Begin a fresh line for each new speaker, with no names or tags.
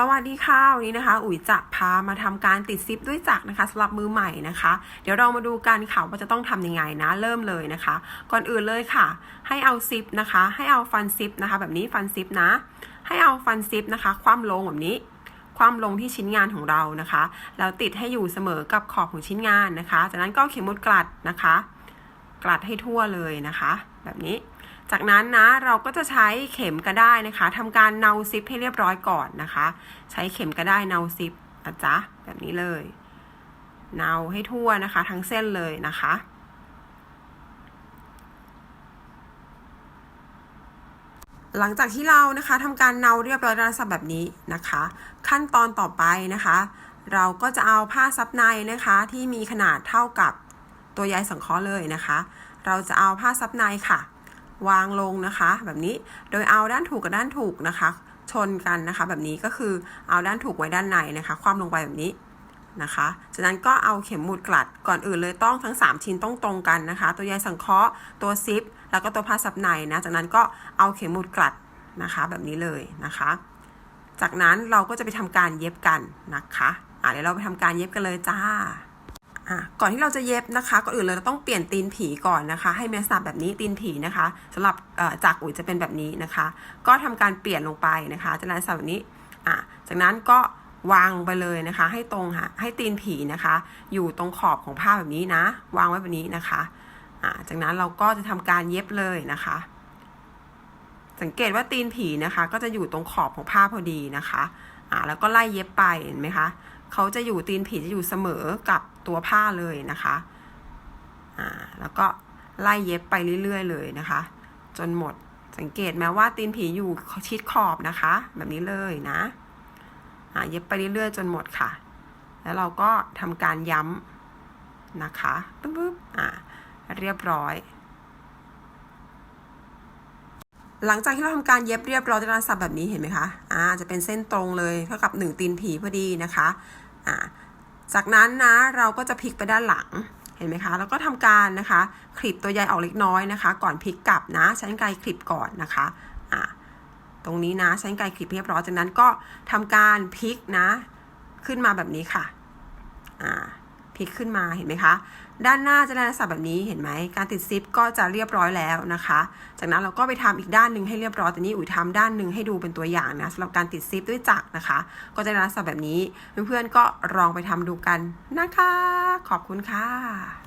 สวัสดีค่ะ วันนี้นะคะ อุ๋ยจะพามาทำการติดซิปด้วยจักรนะคะสำหรับมือใหม่นะคะ เดี๋ยวเรามาดูกันค่ะว่าจะต้องทำยังไงนะเริ่มเลยนะคะ ก่อนอื่นเลยค่ะ ให้เอาซิปนะคะ ให้เอาฟันซิปนะคะ แบบนี้ฟันซิปนะ ให้เอาฟันซิปนะคะ คว่ำลงแบบนี้ คว่ำลงที่ชิ้นงานของเรานะคะแล้วติดให้อยู่เสมอกับขอบของชิ้นงานนะคะ จากนั้นก็เอาเข็มหมุดกลัดนะคะ กลัดให้ทั่วเลยนะคะ แบบนี้ จากนั้นนะเราก็จะใช้เข็มกระได้นะคะทำการเนาซิปให้เรียบร้อยก่อนนะคะ ใช้เข็มกระได้เนาซิปนะจ๊ะแบบนี้เลยเนาให้ทั่วนะคะ ทั้งเส้นเลยนะคะหลังจากที่เรานะคะทำการเนาเรียบร้อยแล้วสับแบบนี้นะคะ ขั้นตอนต่อไปนะคะ เราก็จะเอาผ้าซับในนะคะที่มีขนาดเท่ากับ ตัวใยสังเคราะห์เลยนะคะ เราจะเอาผ้าซับในค่ะ วางลงนะคะ แบบนี้โดยเอาด้านถูกกับด้านถูกนะคะ ชนกันนะคะ แบบนี้ก็คือเอาด้านถูกไว้ด้านในนะคะ คว่ำลงไปแบบนี้นะคะ จากนั้นก็เอาเข็มหมุดกลัดก่อนอื่นเลยต้องทั้ง 3 ชิ้นต้องตรงกันนะคะ ตัวใยสังเคราะห์ตัวซิป แล้วก็ตัวผ้าซับในนะ จากนั้นก็เอาเข็มหมุดกลัดนะคะแบบนี้เลยนะคะ จากนั้นเราก็จะไปทำการเย็บกันนะคะอะเดี๋ยวเราไปทำการเย็บกันเลยจ้า อะก่อนที่เราจะเย็บนะคะก่อนอื่นเลยเราต้องเปลี่ยนตีนผีก่อนนะคะ ให้มีลักษณะแบบนี้ตีนผีนะคะสำหรับจากอุ๋ยจะเป็นแบบนี้นะคะ ก็ทำการเปลี่ยนลงไปนะคะจะลักษณะแบบนี้อะจากนั้นก็วางไปเลยนะคะ ให้ตรงค่ะให้ตีนผีนะคะ อยู่ตรงขอบของผ้าแบบนี้นะ วางไว้แบบนี้นะคะอะจากนั้นเราก็จะทำการเย็บเลยนะคะ สังเกตว่าตีนผีนะคะ ก็จะอยู่ตรงขอบของผ้าพอดีนะคะอะแล้วก็ไล่เย็บไปเห็นไหมคะเขาจะอยู่ตีนผีจะอยู่เสมอกับ ตัวผ้าเลยนะคะอ่าแล้วก็ไล่เย็บไปเรื่อยๆเลยนะคะ จนหมดสังเกตไหมว่าตีนผีอยู่ชิดขอบนะคะ แบบนี้เลยนะอ่าเย็บไปเรื่อยๆ จนหมดค่ะ แล้วเราก็ทำการย้ำนะคะปึ๊บปึ๊บอ่าเรียบร้อยหลังจากที่เราทำการเย็บเรียบร้อยจะได้สับแบบนี้เห็นไหมคะ อ่า จะเป็นเส้นตรงเลยเท่ากับ 1 ตีนผีพอดีนะคะ อ่า จากนั้นนะเราก็จะพลิกไปด้านหลังเห็นไหมคะแล้วก็ทำการนะคะคลิปตัวใยออกเล็กน้อยนะคะ ก่อนพลิกกลับนะใช้กรรไกลคลิปก่อนนะคะอ่าตรงนี้นะใช้กรรไกลคลิปเรียบร้อยจากนั้นก็ทำการพลิกนะ ขึ้นมาแบบนี้ค่ะอ่า พลิกขึ้นมาเห็นไหมคะ ด้านหน้าจะได้ลักษณะแบบนี้เห็นไหม การติดซิปก็จะเรียบร้อยแล้วนะคะ จากนั้นเราก็ไปทำอีกด้านหนึ่งให้เรียบร้อยแต่นี้อุ๋ยทำด้านหนึ่งให้ดูเป็นตัวอย่างนะสำหรับการติดซิปด้วยจักรนะคะ ก็จะได้ลักษณะแบบนี้ เพื่อนๆก็ลองไปทำดูกันนะคะ ขอบคุณค่ะ